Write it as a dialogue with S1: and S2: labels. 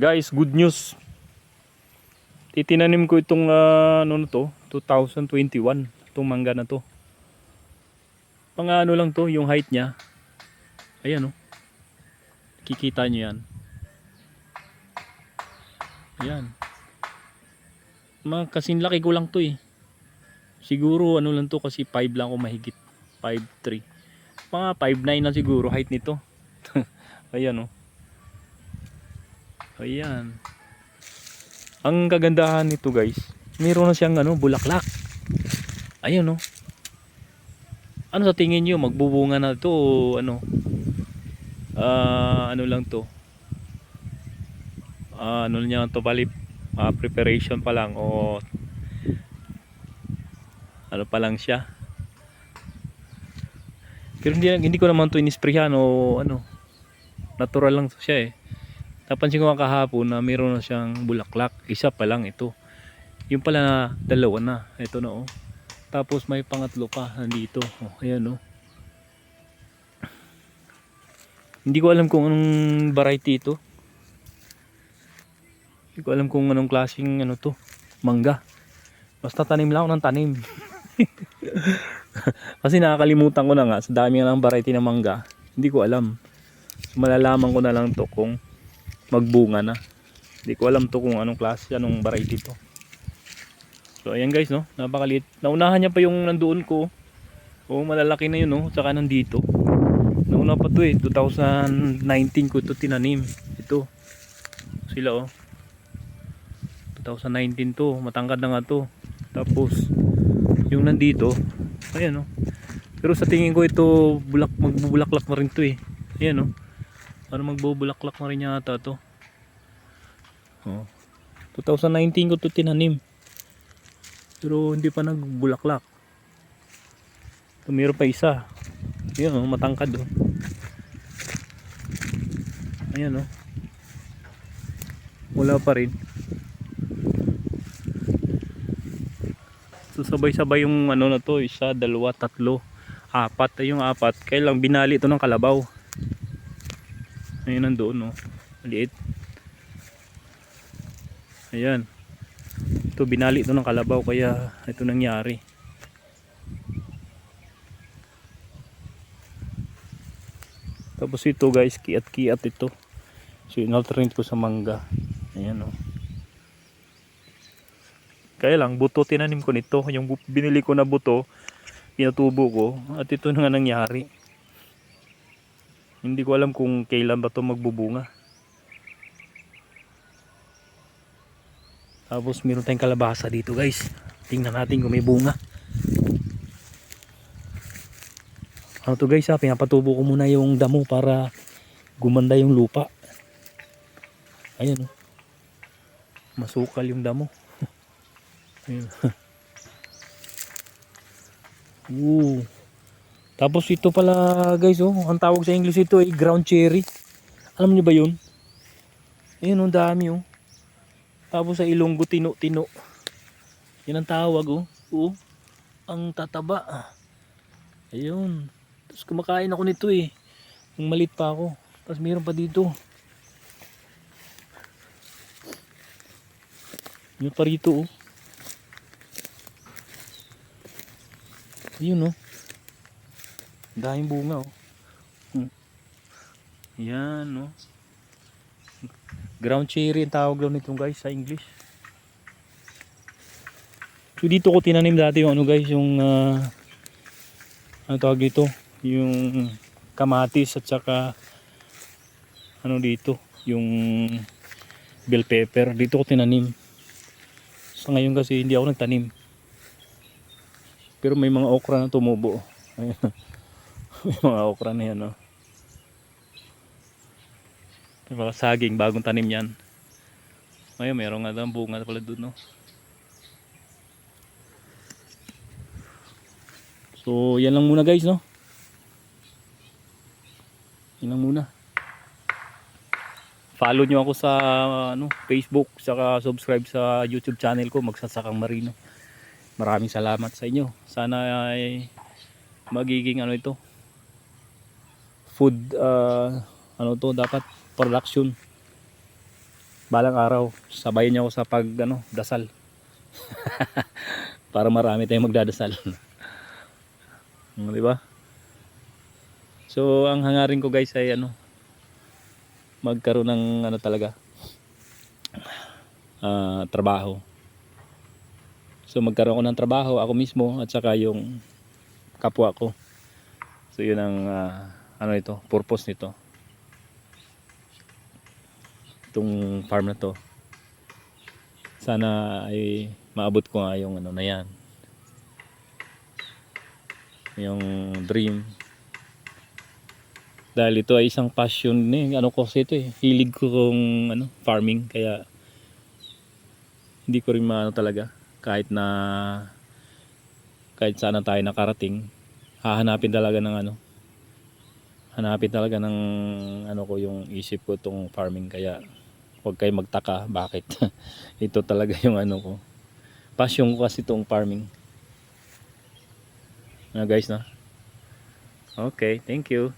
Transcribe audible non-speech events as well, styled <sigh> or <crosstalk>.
S1: Guys, good news. Itinanim ko itong ah, ano na to, 2021, itong mangga na to. Pang ano lang to, yung height niya. Ayan oh. Kikita nyo yan. Yan. Mga kasing laki ko lang to eh. Siguro ano lang to kasi 5 lang ako mahigit. 5'3". Mga 5'9 lang siguro height nito. <laughs> Ayan oh. Ayan. Ang kagandahan nito guys, meron na siyang ano, bulaklak. Ayan oh. Ano sa tingin niyo magbubunga na to o ano? Ah, ano lang to? Ah, ano niya to bali ah, preparation pa lang o ano pa lang siya. Pero hindi, hindi ko naman to inisprehan o ano. Natural lang to siya eh. Napansin ko nga kahapon na meron na siyang bulaklak. Isa pa lang ito. Yung pala na dalawa na. Ito na oh. Tapos may pangatlo pa nandito. Oh, ayan oh. Hindi ko alam kung anong variety ito. Hindi ko alam kung anong klaseng ano to. Mangga. Basta tanim lang ako ng tanim. <laughs> Kasi nakakalimutan ko na nga sa dami ng variety ng mangga. Hindi ko alam. Malalaman ko na lang to kung magbunga na. Hindi ko alam to kung anong klase, anong variety to. So ayan guys no, napakaliit. Naunahan niya pa yung nandoon ko. Oo, malalaki na yun no, tsaka nandito. Nauna pa to eh, 2019 ko to tinanim. Ito. Sila oh. 2019 to, matangkad na nga to. Tapos yung nandito, ayan oh. Pero sa tingin ko ito bulak magbubulaklak na rin to eh. Ayan oh. Para magbubulaklak na rin yata to. Oh. 2019 ko to tinanim. Pero hindi pa nagbulaklak. Meron pa isa. Ayan oh, matangkad oh. Ayan oh. Wala pa rin. So sabay-sabay yung ano na to, isa, dalawa, tatlo, apat. Ay yung apat, kailang binali ito ng kalabaw. Ayun nandoon oh. Maliit. Ayan. Ito binali ito ng kalabaw kaya ito nangyari. Tapos ito guys, kiat-kiat ito. So in-alternate ko sa mangga. Ayan oh. Kaya lang, buto tinanim ko nito. Yung binili ko na buto, pinatubo ko. At ito na nga nangyari. Hindi ko alam kung kailan ba to magbubunga. Tapos meron tayong kalabasa dito guys. Tingnan natin kung may bunga. Ano to guys ha, pinapatubo ko muna yung damo para gumanda yung lupa. Ayan oh. Masukal yung damo. <laughs> Ayan. <laughs> Ooh. Tapos ito pala guys oh, ang tawag sa English ito ay ground cherry. Alam niyo ba 'yun? Ayun ang dami oh. Tapos sa Ilonggo tino-tino. Yan ang tawag oh. Oo. Ang tataba. Ayun. Tapos kumakain ako nito eh. Nung malit pa ako. Tapos mayroon pa dito. Yung pa rito oh. Ayun oh. Dahing bunga oh. Hmm. Yan oh. Ground cherry ang tawag daw nito guys sa English. So dito ko tinanim dati yung ano guys yung ah, ano tawag dito yung kamatis at saka ano dito yung bell pepper dito ko tinanim. Sa ngayon kasi hindi ako nagtanim. Pero may mga okra na tumubo. Ayan. <laughs> may mga okra na yan oh. May mga saging, bagong tanim yan. Ngayon, meron nga daw bunga pala doon, no? So, yan lang muna guys, no? Yan lang muna. Follow nyo ako sa ano, Facebook, saka subscribe sa YouTube channel ko, Magsasakang Marino. Maraming salamat sa inyo. Sana ay magiging ano ito, food, uh, ano to, dapat production. Balang araw sabayin niyo ako sa pag ano dasal. <laughs> Para marami tayong magdadasal. <laughs> Mm, di ba? So ang hangarin ko guys ay ano magkaroon ng ano talaga ah, trabaho. So magkaroon ako ng trabaho ako mismo at saka yung kapwa ko. So yun ang ah, ano ito? Purpose nito. Itong farm na to. Sana ay maabot ko nga yung ano na yan. Yung dream. Dahil ito ay isang passion ni ano ko ito eh. Hilig ko kung ano farming. Kaya hindi ko rin maano talaga. Kahit na kahit saan tayo nakarating hahanapin talaga ng ano hanapin talaga ng ano ko yung isip ko tong farming. Kaya huwag kayo magtaka bakit? <laughs> Ito talaga yung ano ko. Passion ko kasi tong farming. Na guys na okay thank you